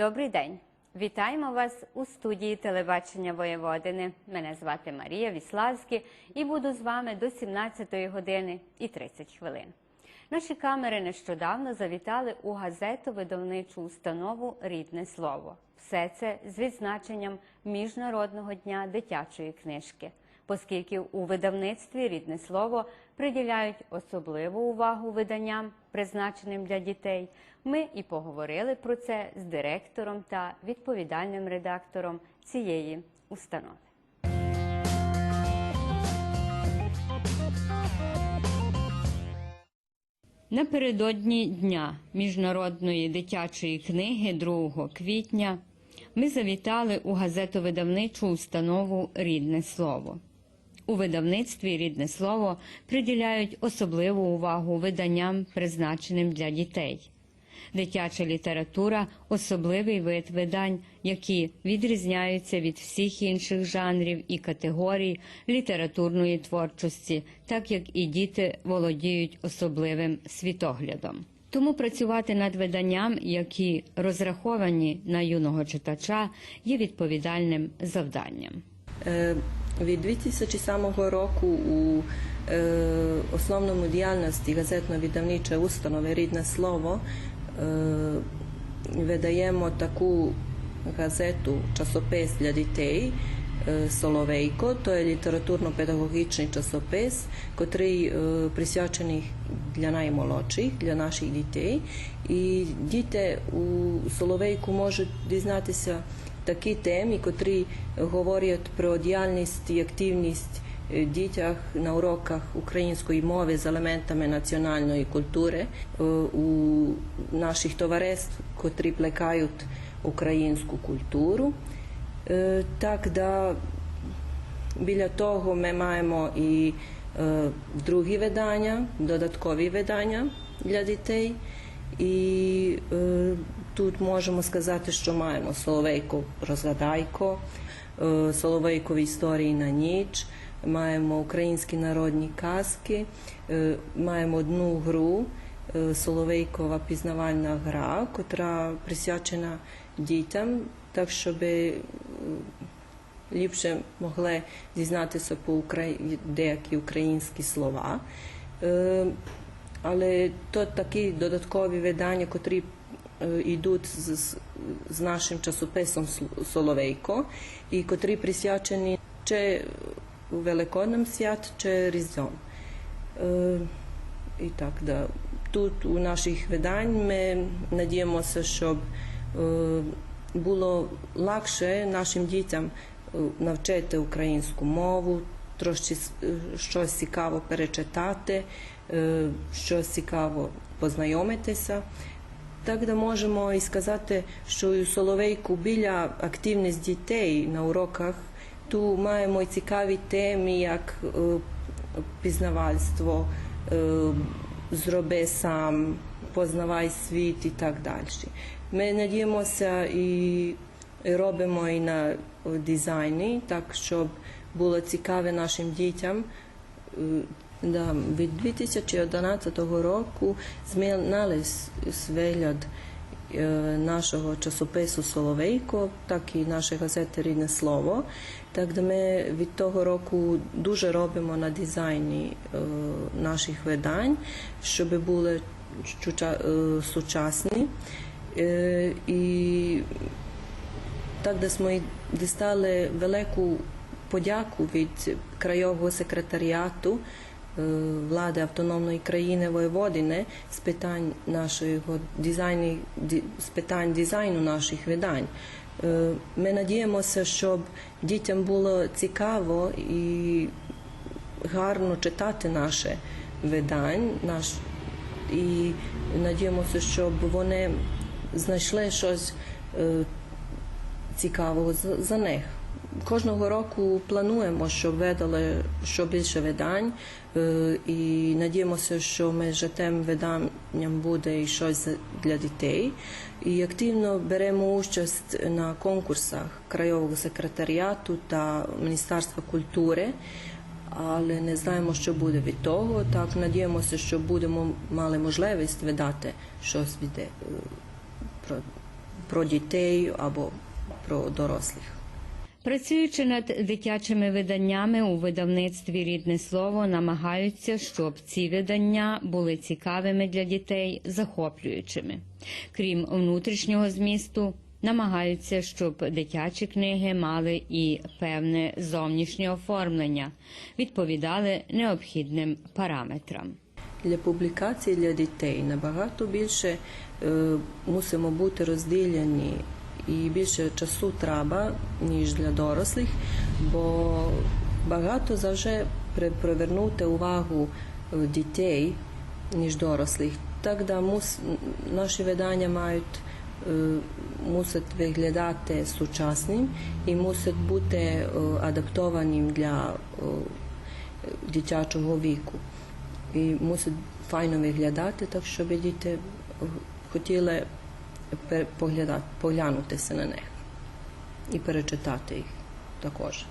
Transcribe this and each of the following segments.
Добрий день! Вітаємо вас у студії телебачення Воєводини. Мене звати Марія Віславська і буду з вами до 17 години і 30 хвилин. Наші камери нещодавно завітали у газету видавничу установу Рідне слово. Все це з відзначенням Міжнародного дня дитячої книжки, оскільки у видавництві рідне слово приділяють особливу увагу виданням, призначеним для дітей. Ми і поговорили про це з директором та відповідальним редактором цієї установи. Напередодні Дня міжнародної дитячої книги 2 квітня ми завітали у газетовидавничу установу Рідне слово. У видавництві Рідне слово приділяють особливу увагу виданням, призначеним для дітей. Дитяча література особливий вид видань, які відрізняються від всіх інших жанрів і категорій літературної творчості, так як і діти володіють особливим світоглядом. Тому працювати над виданням, які розраховані на юного читача, є відповідальним завданням. Від 2007 року у е, основному діяльності газетно-видавничої установи Рідне слово е, видаємо таку газету часопис для дітей е, Соловейко. То є літературно-педагогічний часопис, котрий е, присвячений для наймолодших, для наших дітей. І діти у Соловейку можуть дізнатися такі теми, котрі говорять про діяльність і активність е, дітях на уроках української мови з елементами національної культури е, у наших товариств, котрі плекають українську культуру. Е, Так, да, біля того ми маємо і другі видання, додаткові видання для дітей. І тут можемо сказати, що маємо Соловейко розгадайко, е, Соловейкові історії на ніч, маємо українські народні казки, е, маємо одну гру. е, Соловейкова пізнавальна гра, котра присвячена дітям, так щоб ліпше могли дізнатися по деякі українські слова. Але то такі додаткові видання, котрі йдуть з, з- з нашим часописом «Сл- Соловейко, і котрі присвячені чи Великодним свят, чи Різдвом. Е, так, да. Тут у наших видань ми надіємося, щоб е, було легше нашим дітям е, навчити українську мову, трошки е, щось цікаво перечитати, е, щось цікаво познайомитися. Так де можемо і сказати, що у Соловейку біля активність дітей на уроках ту маємо і цікаві теми, як е, пізнавальство, е, зроби сам, познавай світ і так далі. Ми надіємося і робимо і на дизайні, так щоб було цікаве нашим дітям. Да, від 2011 року змінились вигляд е, нашого часопису Соловейко, так і нашої газети Рідне слово. Так де ми від того року дуже робимо на дизайні наших видань, щоб були сучасні. І так десь ми дістали велику подяку від краєвого секретаріату влади автономної країни Воєводини з питань нашого дизайну, з питань дизайну наших видань. Е, Ми надіємося, щоб дітям було цікаво і гарно читати наше видань, наш і надіємося, щоб вони знайшли щось е, цікавого за них. Кожного року плануємо, щоб видали що більше видань, е, і надіємося, що між тим виданням буде і щось для дітей. І активно беремо участь на конкурсах краєвого секретаріату та Міністерства культури але не знаємо, що буде від того. Так надіємося, що будемо мали можливість видати щось від е, про про дітей або про дорослих. Працюючи над дитячими виданнями у видавництві рідне слово, намагаються, щоб ці видання були цікавими для дітей, захоплюючими. Крім внутрішнього змісту, намагаються, щоб дитячі книги мали і певне зовнішнє оформлення, відповідали необхідним параметрам. Для публікації для дітей набагато більше е, мусимо бути розділені і більше часу треба, ніж для дорослих, бо багато завжди привернути увагу е, дітей, ніж дорослих. Так да мус, наші видання мають е, мусять виглядати сучасним і мусять бути е, адаптованим для дитячого віку. І мусить файно виглядати, так щоб діти хотіли поглядати, поглянутися на них і перечитати їх також.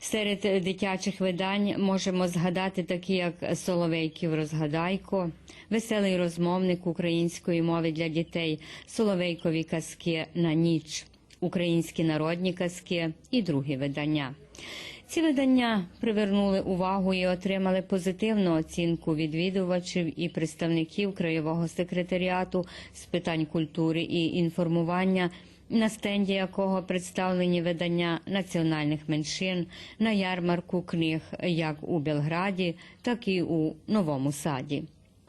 Серед дитячих видань можемо згадати такі, як Соловейків розгадайко, веселий розмовник української мови для дітей, Соловейкові казки на ніч, українські народні казки і другі видання. Ці видання привернули увагу і отримали позитивну оцінку відвідувачів і представників краєвого секретаріату з питань культури і інформування на стенді якого представлені видання національних меншин на ярмарку книг як у Белграді, так і у Новому Саді.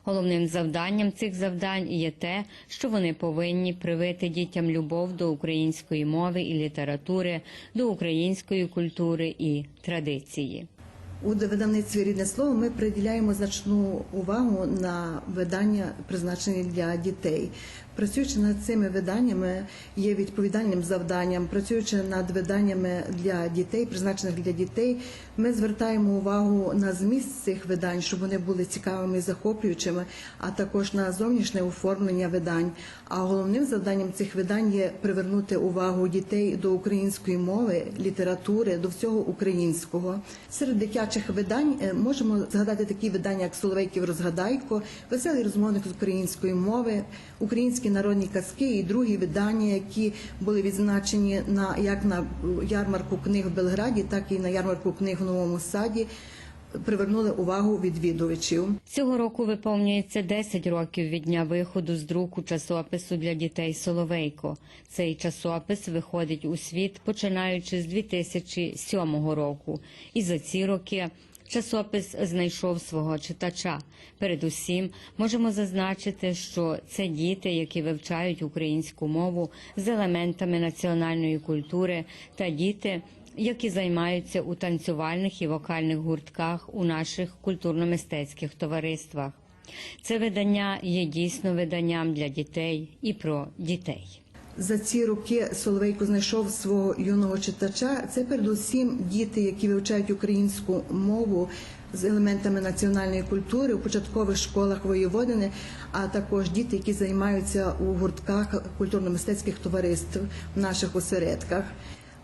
Головним завданням цих завдань є те, що вони повинні привити дітям любов до української мови і літератури, до української культури і традиції. У видавництві рідне слово ми приділяємо значну увагу на видання, призначені для дітей. Працюючи над цими виданнями, є відповідальним завданням. Працюючи над виданнями для дітей, призначених для дітей, ми звертаємо увагу на зміст цих видань, щоб вони були цікавими і захоплюючими, а також на зовнішнє оформлення видань. А головним завданням цих видань є привернути увагу дітей до української мови, літератури, до всього українського. Серед дитячих видань е, можемо згадати такі видання, як Соловейків розгадайко, веселий розмовник з української мови, українські народні казки і другі видання, які були відзначені на як на ярмарку книг в Белграді, так і на ярмарку книг в Новому Саді. Привернули увагу відвідувачів. Цього року виповнюється 10 років від дня виходу з друку часопису для дітей Соловейко. Цей часопис виходить у світ починаючи з 2007 року. І за ці роки часопис знайшов свого читача. Передусім, можемо зазначити, що це діти, які вивчають українську мову з елементами національної культури, та діти, які займаються у танцювальних і вокальних гуртках у наших культурно-мистецьких товариствах. Це видання є дійсно виданням для дітей і про дітей. За ці роки Соловейко знайшов свого юного читача. Це передусім діти, які вивчають українську мову з елементами національної культури у початкових школах воєводини, а також діти, які займаються у гуртках культурно-мистецьких товариств в наших осередках.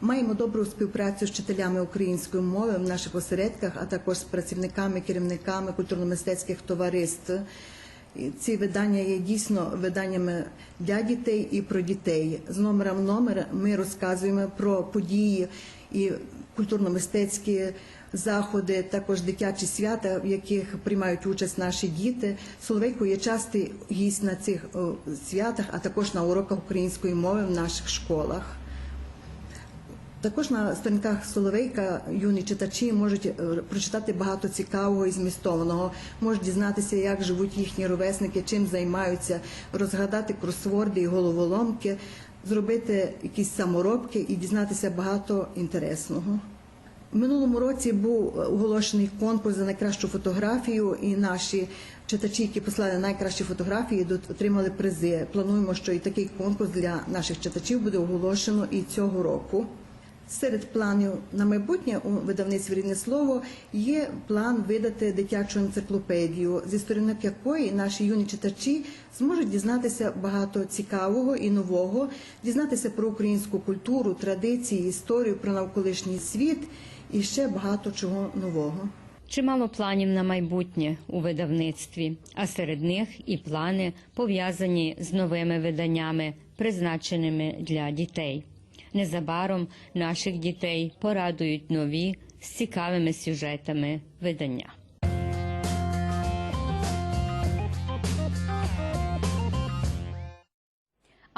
Маємо добру співпрацю з вчителями української мови в наших осередках, а також з працівниками, керівниками культурно-мистецьких товариств. Ці видання є дійсно виданнями для дітей і про дітей. З номера в номер ми розказуємо про події і культурно-мистецькі заходи, також дитячі свята, в яких приймають участь наші діти. Соловейко є частий гість на цих святах, а також на уроках української мови в наших школах. Також на сторінках Соловейка юні читачі можуть е, прочитати багато цікавого і змістовного, можуть дізнатися, як живуть їхні ровесники, чим займаються, розгадати кросворди і головоломки, зробити якісь саморобки і дізнатися багато інтересного. В минулому році був оголошений конкурс за найкращу фотографію, і наші читачі, які послали найкращі фотографії, отримали призи. Плануємо, що і такий конкурс для наших читачів буде оголошено і цього року. Серед планів на майбутнє у видавництві рідне слово є план видати дитячу енциклопедію, зі сторінок якої наші юні читачі зможуть дізнатися багато цікавого і нового, дізнатися про українську культуру, традиції, історію, про навколишній світ і ще багато чого нового. Чимало планів на майбутнє у видавництві, а серед них і плани пов'язані з новими виданнями призначеними для дітей. Незабаром наших дітей порадують нові з цікавими сюжетами видання.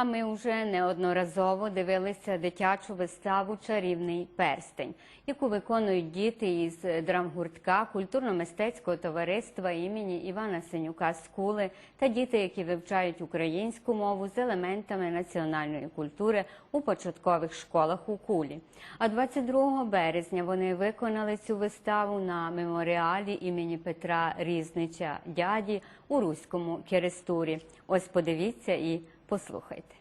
А ми вже неодноразово дивилися дитячу виставу Чарівний перстень, яку виконують діти із драмгуртка культурно-мистецького товариства імені Івана Синюка Скули та діти, які вивчають українську мову з елементами національної культури у початкових школах у Кулі. А 22 березня вони виконали цю виставу на меморіалі імені Петра Різнича дяді у Руському Керестурі. Ось подивіться і послухайте. –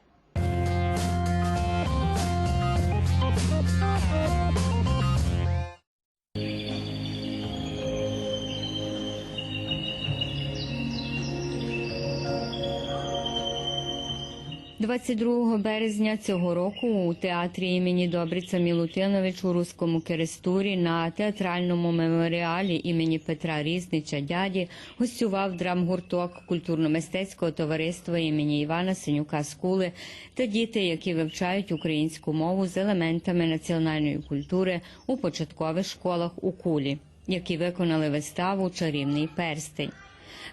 22 березня цього року у театрі імені Добриця Мілутинович у Руському Керестурі на театральному меморіалі імені Петра Різнича дяді гостював драмгурток культурно-мистецького товариства імені Івана Синюка Скули та діти, які вивчають українську мову з елементами національної культури у початкових школах у Кулі, які виконали виставу Чарівний перстень.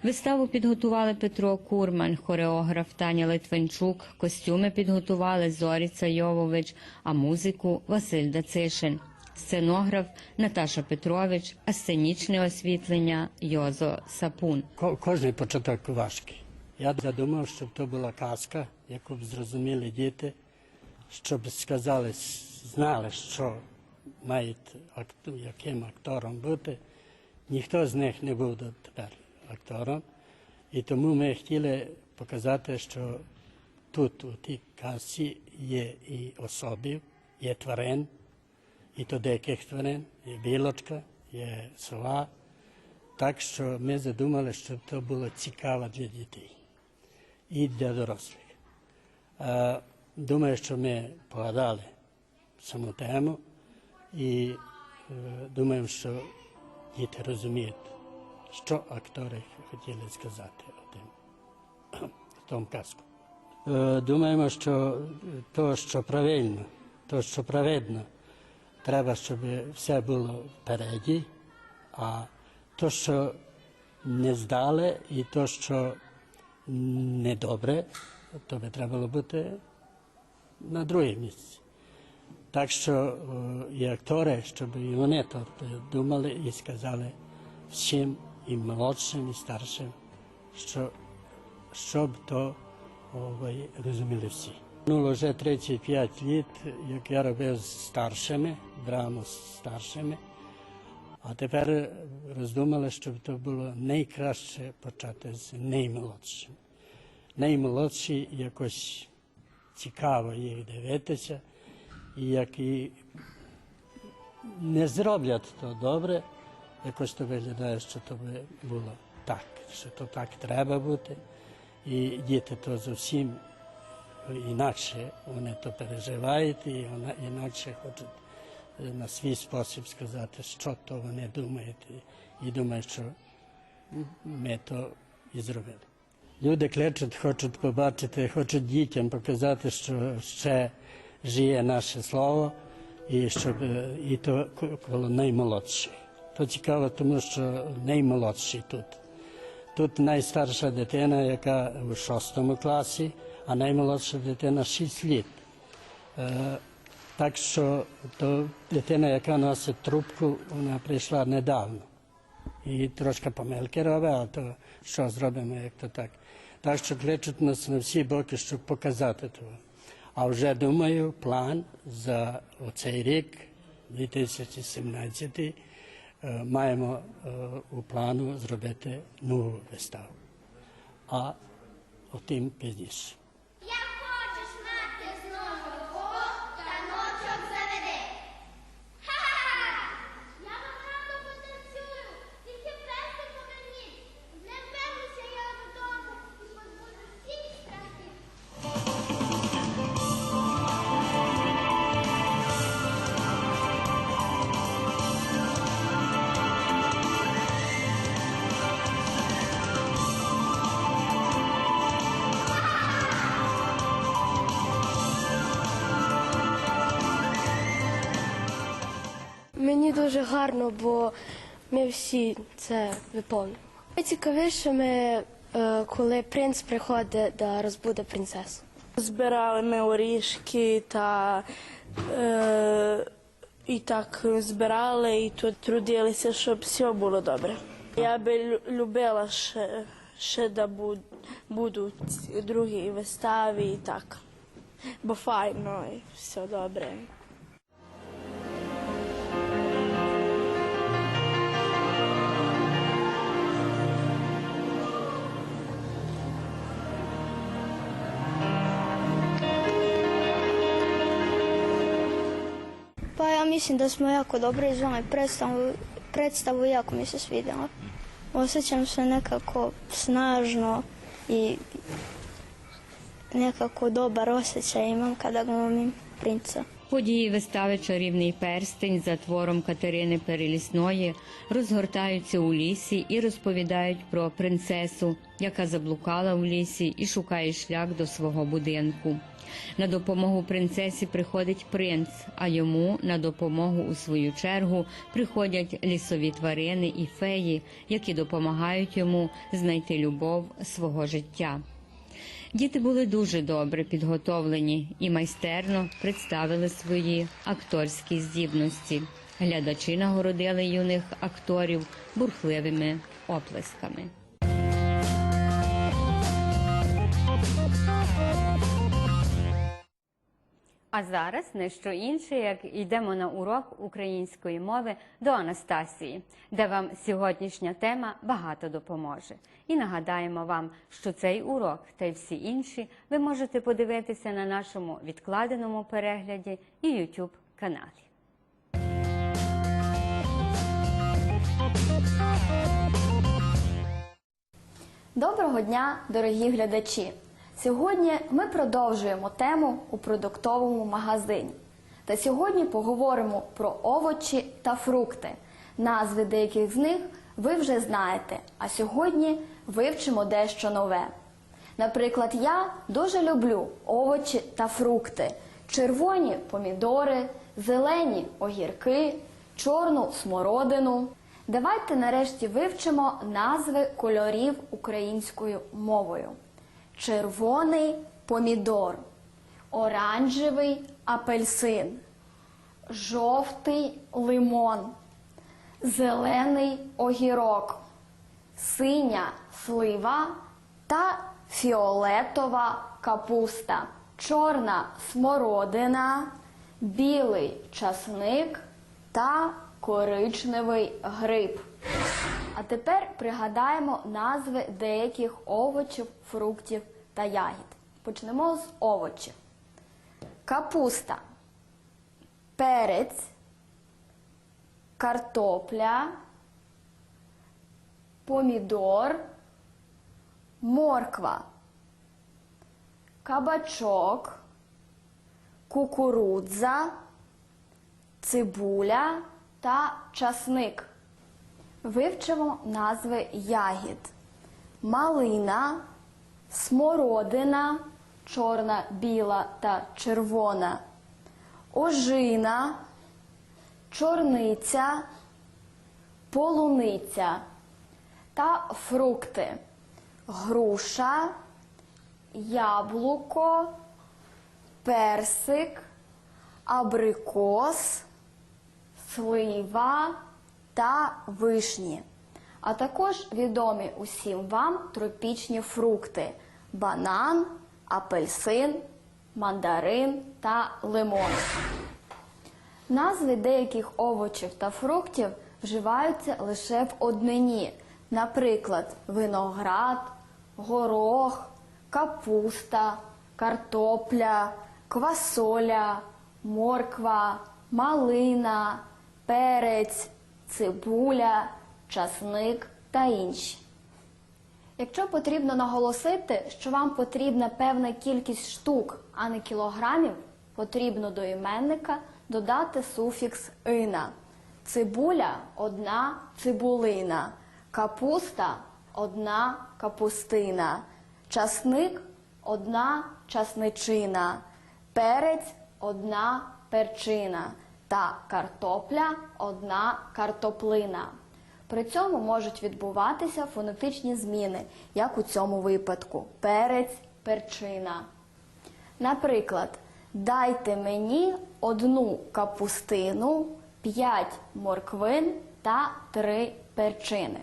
Виставу підготували Петро Курман, хореограф Таня Литвинчук, костюми підготували Зоріца Йовович, а музику Василь Дацишин, сценограф Наташа Петрович, а сценічне освітлення Йозо Сапун. Ко- Кожний початок важкий. Я задумав, щоб то була казка, яку б зрозуміли діти, щоб сказали, знали, що мають яким актором бути. Ніхто з них не був дотепер актором. І тому ми хотіли показати, що тут, у тій казці, є і особів, є тварин, і то деяких тварин, є білочка, є сова, так що ми задумали, щоб це було цікаво для дітей і для дорослих. Думаю, що ми погадали саму тему і думаємо, що діти розуміють, що актори хотіли сказати в тому казку. Е, Думаємо, що то, що правильно, то, що праведно, треба, щоб все було впереді, а то, що не здали, і то, що недобре, то би треба було бути на друге місце. Так що е, і актори, щоб і вони то думали і сказали всім, і молодшим, і старшим, що щоб то ой, розуміли всі. Минуло вже 35 літ, як я робив з старшими, драму з старшими, а тепер роздумали, щоб то було найкраще почати з наймолодшим. Наймолодші якось цікаво їх дивитися, і як і не зроблять то добре, якось то виглядає, що то би було так, що то так треба бути. І діти то зовсім інакше вони то переживають, і вона інакше хочуть е, на свій спосіб сказати, що то вони думають, і, думають, що ми то і зробили. Люди кличуть, хочуть побачити, хочуть дітям показати, що ще жиє наше слово, і щоб е, і то коло наймолодших. То цікаво, тому що наймолодші тут. Тут найстарша дитина, яка у шостому класі, а наймолодша дитина 6 літ. Е, так що то дитина, яка носить трубку, вона прийшла недавно. І трошки помилки робить, а то що зробимо, як то так. Так що кличуть нас на всі боки, щоб показати того. А вже думаю, план за оцей рік, 2017, Eh, imamo eh, v planu zrobiti novo vestavo. A o tem pezdiš. Гарно, бо ми всі це виконуємо. Найцікавіше ми, е, коли принц приходить да розбуде принцесу. Збирали ми орішки та е, і так збирали, і тут трудилися, щоб все було добре. Я би любила ще, ще да буд, будуть другі вистави і так. Бо файно і все добре. Mislim da smo jako dobro izvali predstavu, predstavu jako mi se svidjela. Osjećam se nekako snažno i nekako dobar osjećaj imam kada glumim princa. Події вистави Чарівний перстень за твором Катерини Перелісної розгортаються у лісі і розповідають про принцесу, яка заблукала у лісі і шукає шлях до свого будинку. На допомогу принцесі приходить принц, а йому на допомогу у свою чергу приходять лісові тварини і феї, які допомагають йому знайти любов свого життя. Діти були дуже добре підготовлені і майстерно представили свої акторські здібності. Глядачі нагородили юних акторів бурхливими оплесками. А зараз не що інше, як йдемо на урок української мови до Анастасії, де вам сьогоднішня тема багато допоможе. І нагадаємо вам, що цей урок та й всі інші ви можете подивитися на нашому відкладеному перегляді і YouTube каналі. Доброго дня, дорогі глядачі! Сьогодні ми продовжуємо тему у продуктовому магазині. Та сьогодні поговоримо про овочі та фрукти. Назви деяких з них ви вже знаєте, а сьогодні вивчимо дещо нове. Наприклад, я дуже люблю овочі та фрукти: червоні помідори, зелені огірки, чорну смородину. Давайте нарешті вивчимо назви кольорів українською мовою: червоний помідор, оранжевий апельсин, жовтий лимон, зелений огірок, синя слива та фіолетова капуста, чорна смородина, білий часник та коричневий гриб. А тепер пригадаємо назви деяких овочів, фруктів та ягід. Почнемо з овочів. Капуста, перець, картопля, помідор, морква, кабачок, кукурудза, цибуля та часник. Вивчимо назви ягід: малина, смородина, чорна, біла та червона, ожина, чорниця, полуниця та фрукти: груша, яблуко, персик, абрикос, слива та вишні, а також відомі усім вам тропічні фрукти: банан, апельсин, мандарин та лимон. Назви деяких овочів та фруктів вживаються лише в однині, наприклад, виноград, горох, капуста, картопля, квасоля, морква, малина, перець, цибуля, часник та інші. Якщо потрібно наголосити, що вам потрібна певна кількість штук, а не кілограмів, потрібно до іменника додати суфікс ина. Цибуля одна цибулина, капуста одна капустина, часник одна часничина, перець одна перчина, та картопля одна картоплина. При цьому можуть відбуватися фонетичні зміни, як у цьому випадку перець, перчина. Наприклад, дайте мені одну капустину, п'ять морквин та три перчини.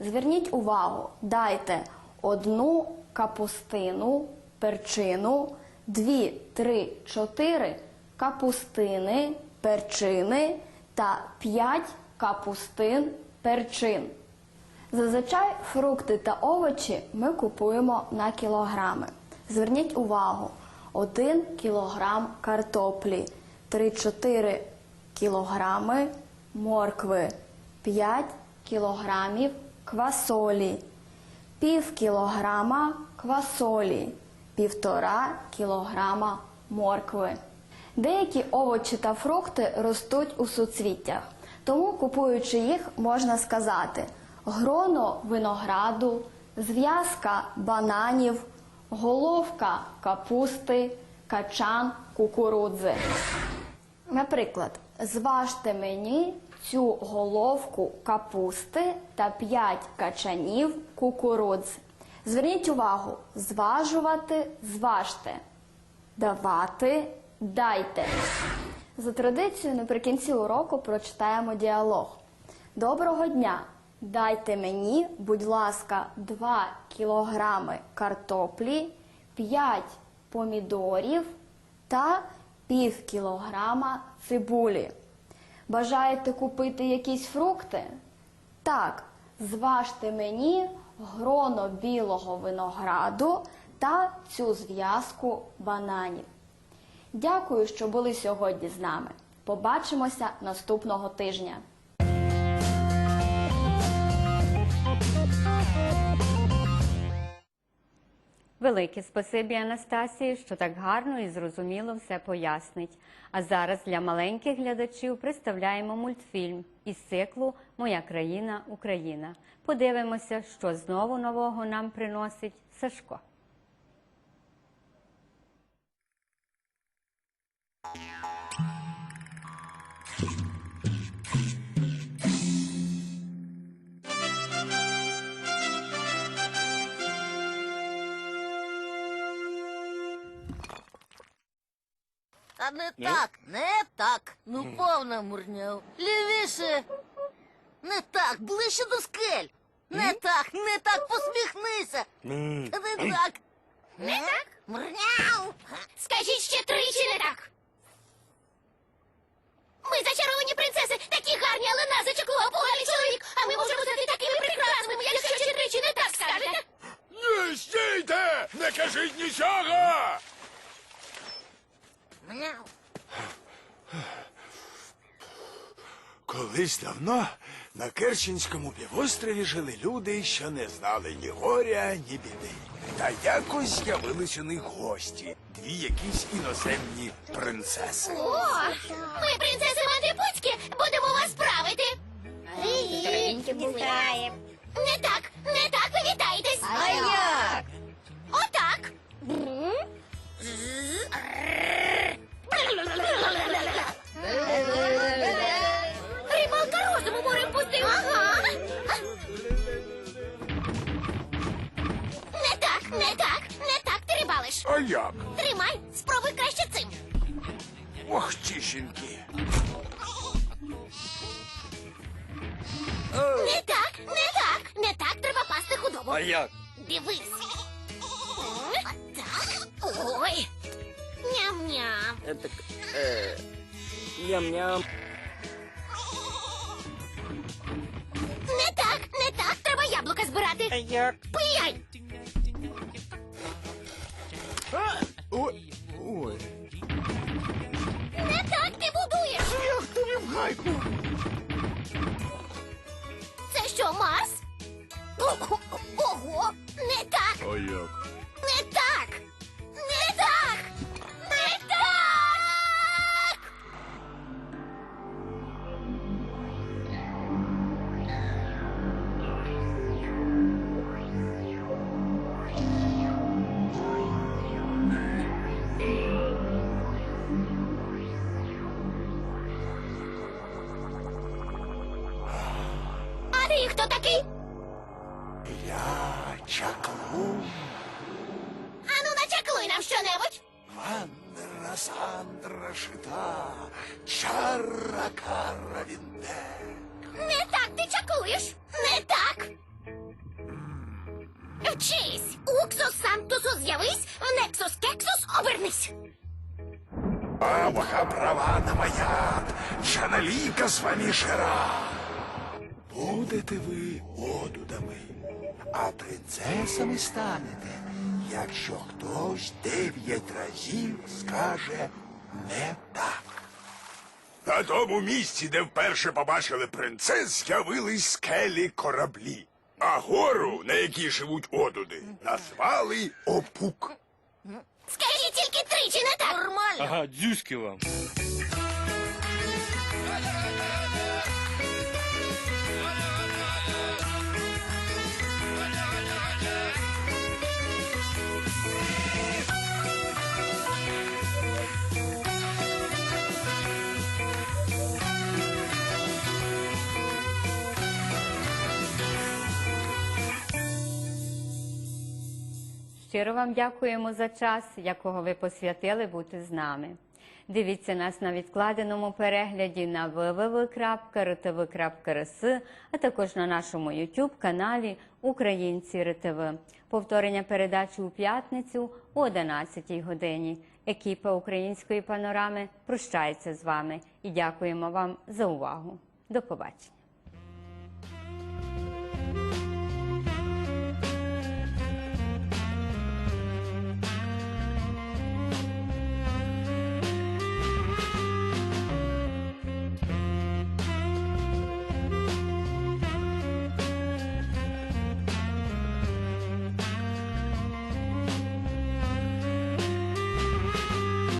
Зверніть увагу, дайте одну капустину, перчину, дві, три, чотири капустини, перчини та п'ять капустин, перчин. Зазвичай фрукти та овочі ми купуємо на кілограми. Зверніть увагу: 1 кілограм картоплі, 3-4 кілограми моркви, 5 кілограмів квасолі, пів кілограма квасолі, півтора кілограма моркви. Деякі овочі та фрукти ростуть у суцвіттях, тому купуючи їх, можна сказати гроно винограду, зв'язка бананів, головка капусти, качан кукурудзи. Наприклад, зважте мені цю головку капусти та 5 качанів кукурудзи. Зверніть увагу, зважувати, зважте, давати, дайте. За традицією наприкінці уроку прочитаємо діалог. Доброго дня! Дайте мені, будь ласка, 2 кілограми картоплі, 5 помідорів та пів кілограма цибулі. Бажаєте купити якісь фрукти? Так, зважте мені гроно білого винограду та цю зв'язку бананів. Дякую, що були сьогодні з нами. Побачимося наступного тижня. Велике спасибі Анастасії, що так гарно і зрозуміло все пояснить. А зараз для маленьких глядачів представляємо мультфільм із циклу Моя країна Україна. Подивимося, що знову нового нам приносить Сашко. Та не так, не так. Ну повна мурняв. Лівіше. Не так, ближче до скель. Не так, не так, посміхнися. Та не так. Не так? Мурняв. Скажіть ще тричі не так. Ми зачаровані принцеси, такі гарні, але нас зачеклував поганий чоловік, а ми можемо стати такими прекрасними, якщо ще тричі не так скажете. Не стійте! Не кажіть нічого! Мурняв. Колись давно на Керченському півострові жили люди, що не знали ні горя, ні біди. Та якось з'явились у них гості, дві якісь іноземні принцеси. О, ми принцеси Мандипуцькі, будемо вас правити. Вітаємо. Не так, не так ви вітаєтесь. А як? Отак. Рибалка А як? Тримай, спробуй краще цим. Ох, тішеньки. Не так, не так, не так треба пасти худобу. А як? Дивись. Так. Ой. Ням-ням. Так, е, ням-ням. Не так, не так, треба яблука збирати. А як? Пияй. Це що, Марс? Ого, Ого, не так, А як? Шаналіка з вами шира. Будете ви одудами, а принцесами станете, якщо хтось дев'ять разів скаже не так. На тому місці, де вперше побачили принцес, з'явились скелі кораблі. А гору, на якій живуть одуди, назвали Опук. Скажіть тільки тричі не так. Нормально. Ага, дзюськи вам. Щиро вам дякуємо за час, якого ви посвятили бути з нами. Дивіться нас на відкладеному перегляді на www.rtv.rs, а також на нашому YouTube каналі Українці РТВ. Повторення передачі у п'ятницю о 11 годині. Екіпа української панорами прощається з вами і дякуємо вам за увагу. До побачення.